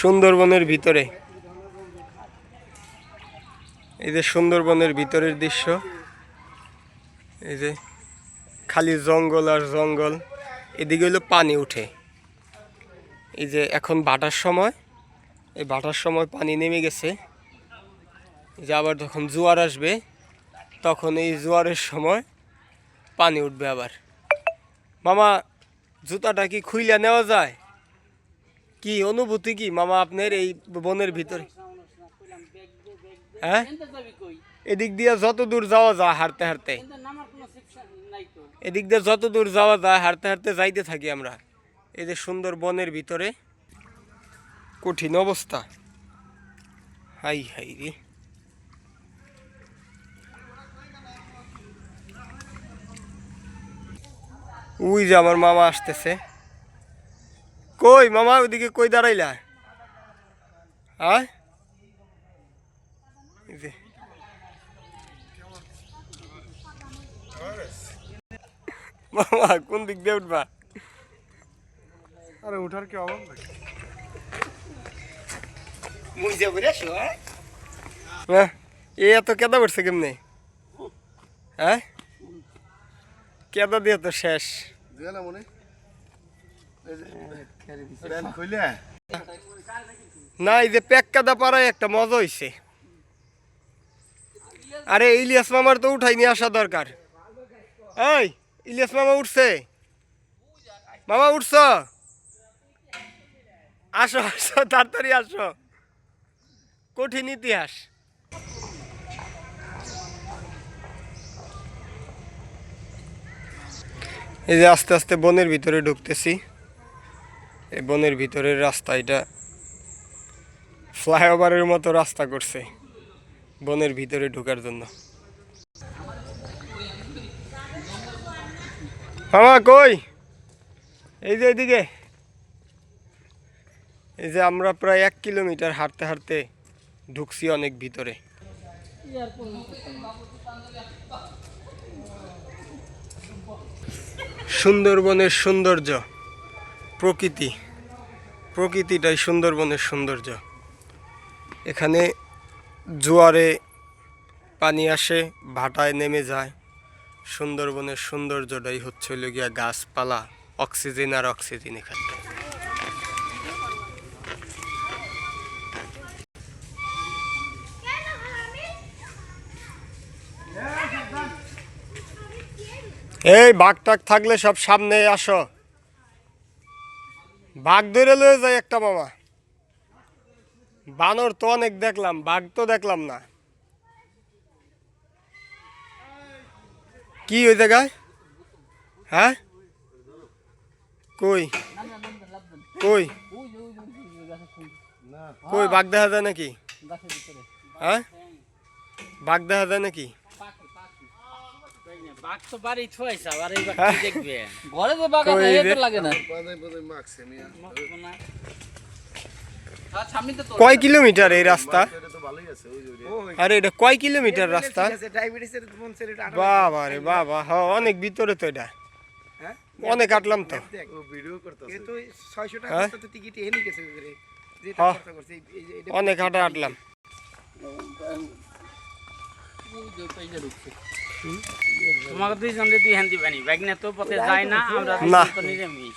সুন্দরবনের ভিতরে। এই যে সুন্দরবনের ভিতরের দৃশ্য। এই যে খালি জঙ্গল আর জঙ্গল, এদিকে হলো পানি উঠে। এই যে এখন বাটার সময়, এই বাটার সময় পানি নেমে গেছে। যে আবার যখন জোয়ার আসবে, তখন এই জোয়ারের সময় পানি উঠবে আবার। মামা, জুতাটা কি খুইলা নেওয়া যায়? কি অনুভূতি কি? মামা, আপনার এই বনের ভিতরে? হ্যাঁ? এদিক দিয়ে যত দূর যাওয়া যায় হাঁটতে হাঁটতে। এদিক দিয়ে যত দূর যাওয়া যায় হাঁটতে হাঁটতে যাইতে থাকি আমরা। এই যে সুন্দর বনের ভিতরে, কঠিন অবস্থা। হাই হাই রে। উই যে আমার মামা আসতেছে। কই মামা ওইদিকে কই দাঁড়াইলা? হ্যাঁ মামা কোন দিক দিয়ে উঠবা? আরে উঠার কি অভাব নাকি? হ্যাঁ? এ এত কেদা পড়ছে কেমনে? হ্যাঁ? কেদা দিয়ে তো শেষ। দিয়ে না মনে না এই যে প্যাক কাদা পাড়ায় একটা মজা হইছে। আরে, ইলিয়াস মামার তো উঠাই নিয়ে আসা দরকার। এই, ইলিয়াস মামা উঠছে। মামা উঠছ? আসো আসো, তাড়াতাড়ি আসো। কঠিন ইতিহাস। এই যে আস্তে আস্তে বনের ভিতরে ঢুকতেছি। এই বনের ভিতরের রাস্তা, এটা ফ্লাইওভারের মতো রাস্তা করছে বনের ভিতরে ঢোকার জন্য। মামা, কই? এই যে এদিকে। এই যে আমরা প্রায় এক কিলোমিটার হাঁটতে হাঁটতে ঢুকছি অনেক ভিতরে। সুন্দরবনের সৌন্দর্য। প্রকৃতি। প্রকৃতিটাই সুন্দরবনের সৌন্দর্য। এখানে জোয়ারে পানি আসে, ভাটায় নেমে যায়। সুন্দরবনের সৌন্দর্যটাই হচ্ছে হলো গিয়া গাছপালা, অক্সিজেন আর অক্সিজেন এখানে। এই বাঘ থাকলে সব সামনে আসো। বাঘ ধরে লয়ে যায় একটা মামা। বানর তো অনেক দেখলাম, বাঘ তো দেখলাম না। কি ওই জায়গায় হ্যাঁ? কই? কই? কই, বাঘ দেখা যায় নাকি? হ্যাঁ? বাঘ দেখা যায় নাকি? বাঘ তো বাড়ি থুয়াইছে আবার এই বাঘ হ্যাঁ। দেখবে? ঘরে বাঘ আছে লাগে না। হ্যাঁ কয় কিলোমিটার এই রাস্তা? আরে এটা কয় কিলোমিটার রাস্তা? বাবা রে বাবা হ অনেক ভিতরে তো এটা। হ্যাঁ? অনেক কাটলাম তো। ও ভিডিও করতেছে। কিন্তু 600 টাকা? তো গেছে করে যে। খরচা করছে এই- এই যে এটা অনেক হাঁটা হাঁটলাম। তোমাকে দুই জন দুই হ্যান বানি ব্যাগ নিয়ে তো পথে যায় না আমরা। তো। নিরামিষ।